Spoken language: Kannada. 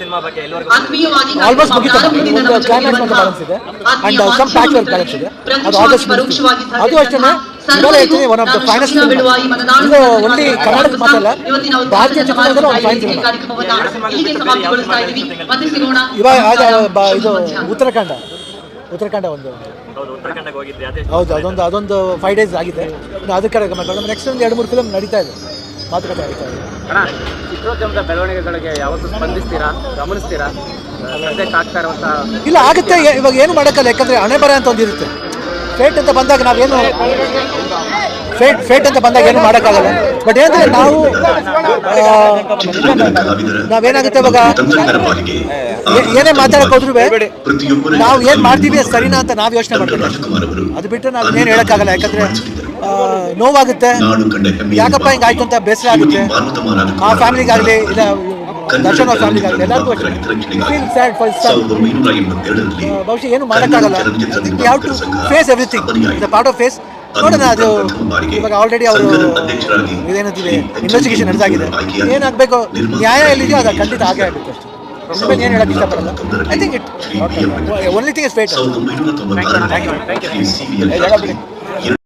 ಸಿನಿಮಾ ಬಗ್ಗೆ ಎಲ್ಲರಿಗೂ ಆಲ್ಮೋಸ್ಟ್ ಮುಗಿತು. ಪ್ರಾರಂಭದಿಂದ ಒಂದು ಕ್ಲೈಮ್ಯಾಕ್ಸ್ ಬ್ಯಾಲೆನ್ಸ್ ಇದೆ. ಅಂಡ್ ಸಮ್ ಬ್ಯಾಲೆನ್ಸ್ ಇದೆ. ಅದು ಆದಷ್ಟು ಅದು ಅಷ್ಟೇ ಸರ್ವರಿಗೂ ಇವಾಗ ಹೇಳ್ತೀನಿ ಒನ್ ಆಫ್ ದ ಫೈನೆಸ್ಟ್ ಇದು ಕರ್ನಾಟಕ ಭಾರತೀಯ ಒಂದು ಫೈನ್ ಈ ಸಿನಿಮಾ ಕಾರ್ಯಕ್ರಮವನ್ನ ಇಲ್ಲಿಗೆ ಸಮಾಪ್ತಿಗೊಳಿಸ್ತಾ ಇದ್ದೀವಿ. ಮತ್ತೆ ಸಿಗೋಣ. ಇವಾಗ ಅದು ಇದು. ಉತ್ತರಾಖಂಡ. ಉತ್ತರಾಖಂಡ ಒಂದು. ಹೌದು ಅದೊಂದು ಅದೊಂದು ಫೈವ್ ಡೇಸ್ ಆಗಿದೆ. ಅದಕ್ಕೆ ಅದಕ್ಕೆ ನೆಕ್ಸ್ಟ್ ಒಂದು ಎರಡು ಮೂರು ಫಿಲಮ್ ನಡೀತಾ ಇದೆ. ಮಾತುಕತೆ ಆಗ್ತಾ ಇದೆ ಅಣ್ಣ ಚಿತ್ರೋದ್ಯಮದ ಬೆಳವಣಿಗೆಗಳಿಗೆ ಯಾವತ್ತೂ ಸ್ಪಂದಿಸ್ತೀರಾ? ಗಮನಿಸ್ತೀರಾ? ಸದ್ಯಕ್ಕೆ ಆಗ್ತಾ ಇಲ್ಲ ಆಗುತ್ತೆ. ಇವಾಗ ಏನು ಮಾಡೋಕ್ಕಲ್ಲ ಯಾಕಂದ್ರೆ ಹಣೆ ಬರ ಅಂತ ಒಂದಿರುತ್ತೆ. ಫೇಟ್ ಅಂತ ಬಂದಾಗ ನಾವೇನು ಫೇಟ್ ಫೇಟ್ ಅಂತ ಬಂದಾಗ ಏನು ಮಾಡೋಕ್ಕಾಗಲ್ಲ. ಬಟ್ ಏನಂದ್ರೆ ನಾವು ನಾವೇನಾಗುತ್ತೆ ಇವಾಗ? ಏನೇ ಮಾತಾಡಕ್ ಹೋದ್ರು ನಾವು ಏನ್ ಮಾಡ್ತೀವಿ ಸರಿನಾ ಅಂತ ನಾವು ಯೋಚನೆ ಮಾಡ್ತೀವಿ. ಅದು ಬಿಟ್ಟು ನಾವು ಏನು ಹೇಳಕ್ಕಾಗಲ್ಲ. ಯಾಕಂದ್ರೆ ನೋವಾಗುತ್ತೆ. ಯಾಕಪ್ಪ ಹಿಂಗಾಯ್ತು ಅಂತ ಬೇಸರ ಆಗುತ್ತೆ. ಆ ಫ್ಯಾಮಿಲಿಗಾಗಲಿ ಇಲ್ಲ ದರ್ಶನ್ ಅವ್ರ ಫ್ಯಾಮಿಲಿಗಾಗಲಿ ಎಲ್ಲರಿಗೂ ಫೀಲ್ ಸ್ಯಾಡ್ ಫಾರ್ ಬಹುಶಃ ಏನು ಮಾಡೋಕ್ಕಾಗಲ್ಲ. ಯಾವ to face everything is part of face ನೋಡೋಣ ಅದು ಇವಾಗ ಆಲ್ರೆಡಿ ಅವರು ಇದೇನಿದೆ ಇನ್ವೆಸ್ಟಿಗೇಷನ್ ನಡೆದಾಗಿದೆ. ಏನಾಗಬೇಕು? ನ್ಯಾಯ ಎಲ್ಲಿದೆಯೋ ಅದು ಖಂಡಿತ ಆಗೇ ಆಗುತ್ತೆ ಅಷ್ಟೇ ಏನು ಹೇಳಕ್ಕೆ ಇಷ್ಟಪಡಲ್ಲ? I think it only thing is fate